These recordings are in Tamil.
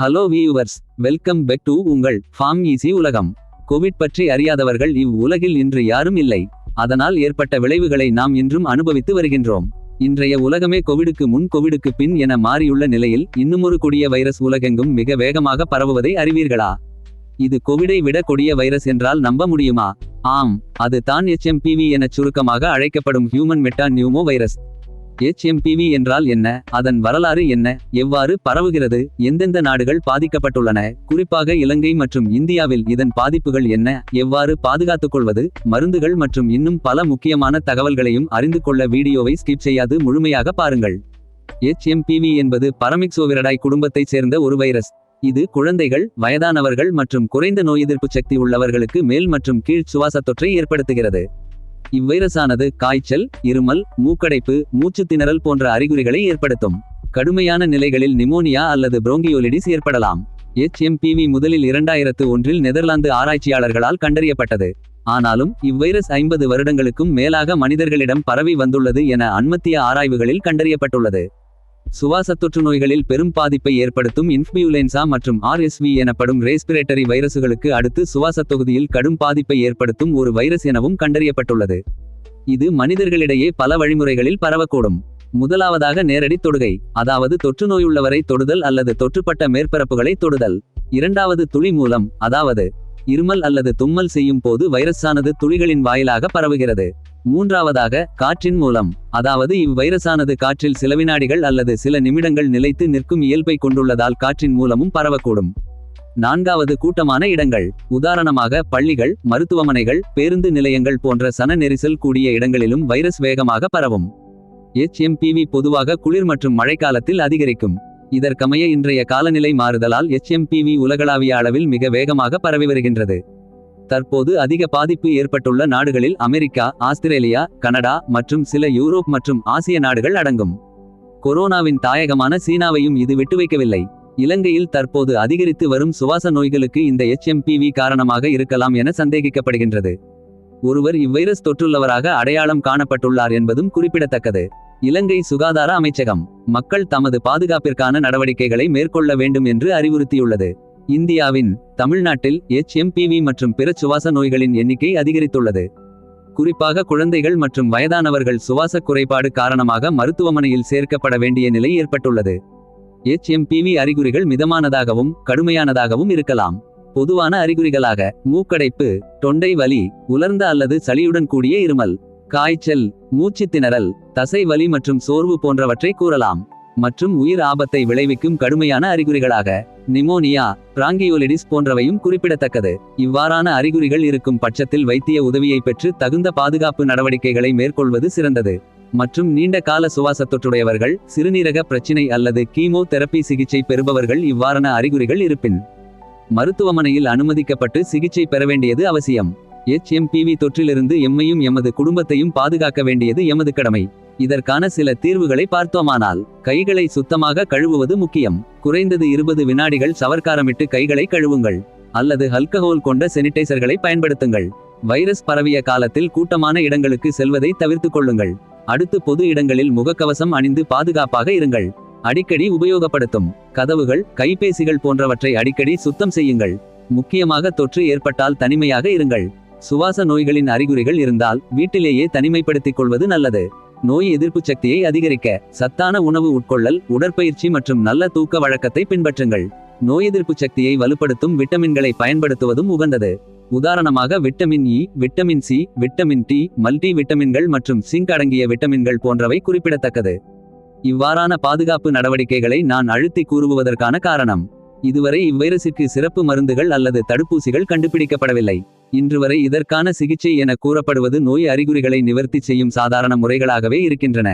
Hello viewers welcome back to உங்கள் ஃபார்ம் ஈஸி உலகம். கோவிட் பற்றி அறியாதவர்கள் இவ் உலகில் இன்று யாரும் இல்லை. அதனால் ஏற்பட்ட விளைவுகளை நாம் இன்றும் அனுபவித்து வருகின்றோம். இன்றைய உலகமே கோவிடுக்கு முன் கோவிடுக்கு பின் என மாறியுள்ள நிலையில் இன்னுமொரு கொடிய வைரஸ் உலகெங்கும் மிக வேகமாக பரவுவதை அறிவீர்களா? இது கோவிடை விட கொடிய வைரஸ் என்றால் நம்ப முடியுமா? ஆம் அது தான் HMPV எனச் சுருக்கமாக அழைக்கப்படும் human metapneumovirus HMPV என்றால் என்ன? அதன் வரலாறு என்ன? எவ்வாறு பரவுகிறது? எந்தெந்த நாடுகள் பாதிக்கப்பட்டுள்ளன? குறிப்பாக இலங்கை மற்றும் இந்தியாவில் இதன் பாதிப்புகள் என்ன? எவ்வாறு பாதுகாத்துக் கொள்வது? மருந்துகள் மற்றும் இன்னும் பல முக்கியமான தகவல்களையும் அறிந்து கொள்ள வீடியோவை ஸ்கிப் செய்யாது. முழுமையாக பாருங்கள். எச்எம்பிவி என்பது பரமிக்சோவிரடாய் குடும்பத்தைச் சேர்ந்த ஒரு வைரஸ். இது குழந்தைகள் வயதானவர்கள் மற்றும் குறைந்த நோய் எதிர்ப்பு சக்தி உள்ளவர்களுக்கு மேல் மற்றும் கீழ் சுவாசத் தொற்றை ஏற்படுத்துகிறது. இவ்வைரஸானது காய்ச்சல் இருமல் மூக்கடைப்பு மூச்சு திணறல் போன்ற அறிகுறிகளை ஏற்படுத்தும். கடுமையான நிலைகளில் நிமோனியா அல்லது புரோங்கியோலிடிஸ் ஏற்படலாம். HMPV முதலில் இரண்டாயிரத்து ஒன்றில் நெதர்லாந்து ஆராய்ச்சியாளர்களால் கண்டறியப்பட்டது. ஆனாலும் இவ்வைரஸ் ஐம்பது வருடங்களுக்கும் மேலாக மனிதர்களிடம் பரவி வந்துள்ளது என அண்மத்திய ஆராய்வுகளில் கண்டறியப்பட்டுள்ளது. சுவாசத் தொற்று நோய்களில் பெரும் பாதிப்பை ஏற்படுத்தும் இன்ஃபியூலென்சா மற்றும் ஆர்எஸ்வி எனப்படும் ரெஸ்பிரேட்டரி வைரசுகளுக்கு அடுத்து சுவாசத் தொகுதியில் கடும் பாதிப்பை ஏற்படுத்தும் ஒரு வைரஸ் எனவும் கண்டறியப்பட்டுள்ளது. இது மனிதர்களிடையே பல வழிமுறைகளில் பரவக்கூடும். முதலாவதாக நேரடி தொடுகை அதாவது தொற்று நோயுள்ளவரை தொடுதல் அல்லது தொற்றுப்பட்ட மேற்பரப்புகளை தொடுதல். இரண்டாவது துளி மூலம் அதாவது இருமல் அல்லது தும்மல் செய்யும் போது வைரஸானது துளிகளின் வாயிலாக பரவுகிறது. மூன்றாவதாக காற்றின் மூலம் அதாவது இவ்வைரஸானது காற்றில் சில வினாடிகள் அல்லது சில நிமிடங்கள் நிலைத்து நிற்கும் இயல்பை கொண்டுள்ளதால் காற்றின் மூலமும் பரவக்கூடும். நான்காவது கூட்டமான இடங்கள் உதாரணமாக பள்ளிகள் மருத்துவமனைகள் பேருந்து நிலையங்கள் போன்ற சன நெரிசல் கூடிய இடங்களிலும் வைரஸ் வேகமாக பரவும். எச்எம்பிவி பொதுவாக குளிர் மற்றும் மழைக்காலத்தில் அதிகரிக்கும். இதற்கமைய இன்றைய காலநிலை மாறுதலால் எச்எம்பிவி உலகளாவிய அளவில் மிக வேகமாக பரவி வருகின்றது. தற்போது அதிக பாதிப்பு ஏற்பட்டுள்ள நாடுகளில் அமெரிக்கா ஆஸ்திரேலியா கனடா மற்றும் சில யூரோப் மற்றும் ஆசிய நாடுகள் அடங்கும். கொரோனாவின் தாயகமான சீனாவையும் இது விட்டு வைக்கவில்லை இலங்கையில் தற்போது அதிகரித்து வரும் சுவாச நோய்களுக்கு இந்த எச்எம்பிவி காரணமாக இருக்கலாம் என சந்தேகிக்கப்படுகின்றது. ஒருவர் இவ்வைரஸ் தொற்றுள்ளவராக அடையாளம் காணப்பட்டுள்ளார் என்பதும் குறிப்பிடத்தக்கது. இலங்கை சுகாதார அமைச்சகம் மக்கள் தமது பாதுகாப்பிற்கான நடவடிக்கைகளை மேற்கொள்ள வேண்டும் என்று அறிவுறுத்தியுள்ளது. இந்தியாவின் தமிழ்நாட்டில் HMPV மற்றும் பிற சுவாச நோய்களின் எண்ணிக்கை அதிகரித்துள்ளது. குறிப்பாக குழந்தைகள் மற்றும் வயதானவர்கள் சுவாச குறைபாடு காரணமாக மருத்துவமனையில் சேர்க்கப்பட வேண்டிய நிலை ஏற்பட்டுள்ளது. HMPV அறிகுறிகள் மிதமானதாகவும் கடுமையானதாகவும் இருக்கலாம். பொதுவான அறிகுறிகளாக மூக்கடைப்பு தொண்டை வலி உலர்ந்த அல்லது சளியுடன் கூடிய இருமல் காய்ச்சல் மூச்சுத் திணறல் தசை வலி மற்றும் சோர்வு போன்றவற்றை கூறலாம். மற்றும் உயிர் ஆபத்தை விளைவிக்கும் கடுமையான அறிகுறிகளாக நிமோனியா பிராங்கியோலிடிஸ் போன்றவையும் குறிப்பிடத்தக்கது. இவ்வாறான அறிகுறிகள் இருக்கும் பட்சத்தில் வைத்திய உதவியை பெற்று தகுந்த பாதுகாப்பு நடவடிக்கைகளை மேற்கொள்வது சிறந்தது. மற்றும் நீண்ட கால சுவாசத் தொற்றுடையவர்கள் சிறுநீரக பிரச்சினை அல்லது கீமோ தெரப்பி சிகிச்சை பெறுபவர்கள் இவ்வாறான அறிகுறிகள் இருப்பின். மருத்துவமனையில் அனுமதிக்கப்பட்டு சிகிச்சை பெற வேண்டியது அவசியம். HMPV தொற்றிலிருந்து எம்மையும் எமது குடும்பத்தையும் பாதுகாக்க வேண்டியது எமது கடமை. இதற்கான சில தீர்வுகளை பார்த்தோமானால் கைகளை சுத்தமாக கழுவுவது முக்கியம். குறைந்தது இருபது வினாடிகள் சவர்க்காரமிட்டு கைகளை கழுவுங்கள். அல்லது அல்கஹோல் கொண்ட செனிடைசர்களை பயன்படுத்துங்கள். வைரஸ் பரவிய காலத்தில் கூட்டமான இடங்களுக்கு செல்வதை தவிர்த்துக் கொள்ளுங்கள். அடுத்து பொது இடங்களில் முகக்கவசம் அணிந்து பாதுகாப்பாக இருங்கள். அடிக்கடி உபயோகப்படுத்தும். கதவுகள் கைபேசிகள் போன்றவற்றை அடிக்கடி சுத்தம் செய்யுங்கள். முக்கியமாக தொற்று ஏற்பட்டால் தனிமையாக இருங்கள். சுவாச நோய்களின் அறிகுறிகள் இருந்தால் வீட்டிலேயே தனிமைப்படுத்திக் கொள்வது நல்லது. நோய் எதிர்ப்பு சக்தியை அதிகரிக்க சத்தான உணவு உட்கொள்ளல் உடற்பயிற்சி மற்றும் நல்ல தூக்க வழக்கத்தை பின்பற்றுங்கள். நோய் எதிர்ப்பு சக்தியை வலுப்படுத்தும் விட்டமின்களை பயன்படுத்துவதும் உகந்தது. உதாரணமாக vitamin E vitamin C vitamin D multi விட்டமின்கள் மற்றும் சிங்க் அடங்கிய விட்டமின்கள் போன்றவை குறிப்பிடத்தக்கது. இவ்வாறான பாதுகாப்பு நடவடிக்கைகளை நான் அழுத்தி கூறுவதற்கான காரணம். இதுவரை இவ்வைரசிற்கு சிறப்பு மருந்துகள் அல்லது தடுப்பூசிகள் கண்டுபிடிக்கப்படவில்லை. இன்று வரை இதற்கான சிகிச்சை என கூறப்படுவது நோய் அறிகுறிகளை நிவர்த்தி செய்யும் சாதாரண முறைகளாகவே இருக்கின்றன.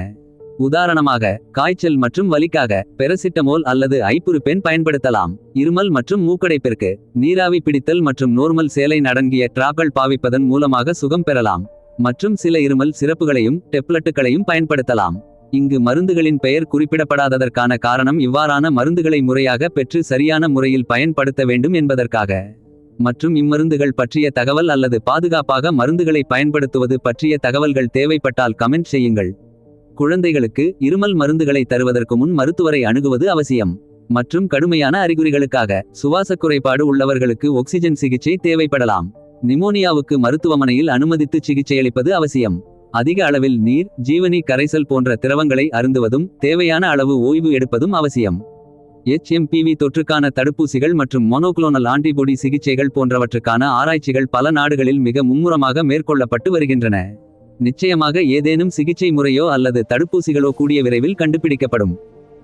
உதாரணமாக காய்ச்சல் மற்றும் வலிக்காக பெரசிட்டமோல் அல்லது ஐப்புறுப்பென் பயன்படுத்தலாம். இருமல் மற்றும் மூக்கடைப்பிற்கு நீராவி பிடித்தல் மற்றும் நோர்மல் சேலை நடங்கிய டிராப்கள் பாவிப்பதன் மூலமாக சுகம் பெறலாம். மற்றும் சில இருமல் சிறப்புகளையும் டெப்லட்டுகளையும் பயன்படுத்தலாம். இங்கு மருந்துகளின் பெயர் குறிப்பிடப்படாததற்கான காரணம் இவ்வாறான மருந்துகளை முறையாக பெற்று சரியான முறையில் பயன்படுத்த வேண்டும் என்பதற்காக. மற்றும் இம்மருந்துகள் பற்றிய தகவல் அல்லது பாதுகாப்பாக மருந்துகளை பயன்படுத்துவது பற்றிய தகவல்கள் தேவைப்பட்டால் கமெண்ட் செய்யுங்கள். குழந்தைகளுக்கு இருமல் மருந்துகளை தருவதற்கு முன் மருத்துவரை அணுகுவது அவசியம். மற்றும் கடுமையான அறிகுறிகளுக்காக சுவாச குறைபாடு உள்ளவர்களுக்கு ஒக்சிஜன் சிகிச்சை தேவைப்படலாம். நிமோனியாவுக்கு மருத்துவமனையில் அனுமதித்து சிகிச்சையளிப்பது அவசியம். அதிக அளவில் நீர் ஜீவனி கரைசல் போன்ற திரவங்களை அருந்துவதும் தேவையான அளவு ஓய்வு எடுப்பதும் அவசியம். எச்எம்பிவி தொற்றுக்கான தடுப்பூசிகள் மற்றும் மொனோக்ளோனல் ஆன்டிபாடி சிகிச்சைகள் போன்றவற்றுக்கான ஆராய்ச்சிகள் பல நாடுகளில் மிக மும்முரமாக மேற்கொள்ளப்பட்டு வருகின்றன. நிச்சயமாக ஏதேனும் சிகிச்சை முறையோ அல்லது தடுப்பூசிகளோ கூடிய விரைவில் கண்டுபிடிக்கப்படும்.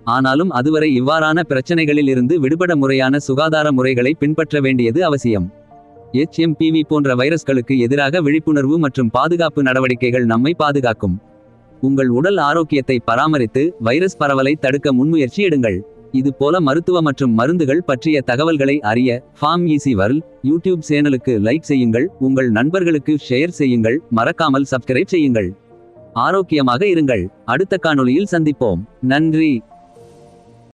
ஆனாலும் அதுவரை இவ்வாறான பிரச்சனைகளில் இருந்து விடுபட முறையான சுகாதார முறைகளை பின்பற்ற வேண்டியது அவசியம். எச்எம்பிவி போன்ற வைரஸ்களுக்கு எதிராக விழிப்புணர்வு மற்றும் பாதுகாப்பு நடவடிக்கைகள் நம்மை பாதுகாக்கும். உங்கள் உடல் ஆரோக்கியத்தை பராமரித்து வைரஸ் பரவலை தடுக்க முன்முயற்சி எடுங்கள். இது போல மருத்துவ மற்றும் மருந்துகள் பற்றிய தகவல்களை அறிய ஃபார்ம் ஈசி வரல் யூடியூப் சேனலுக்கு லைக் செய்யுங்கள் உங்கள் நண்பர்களுக்கு ஷேர் செய்யுங்கள் மறக்காமல் சப்ஸ்கிரைப் செய்யுங்கள். ஆரோக்கியமாக இருங்கள். அடுத்த காணொளியில் சந்திப்போம். நன்றி.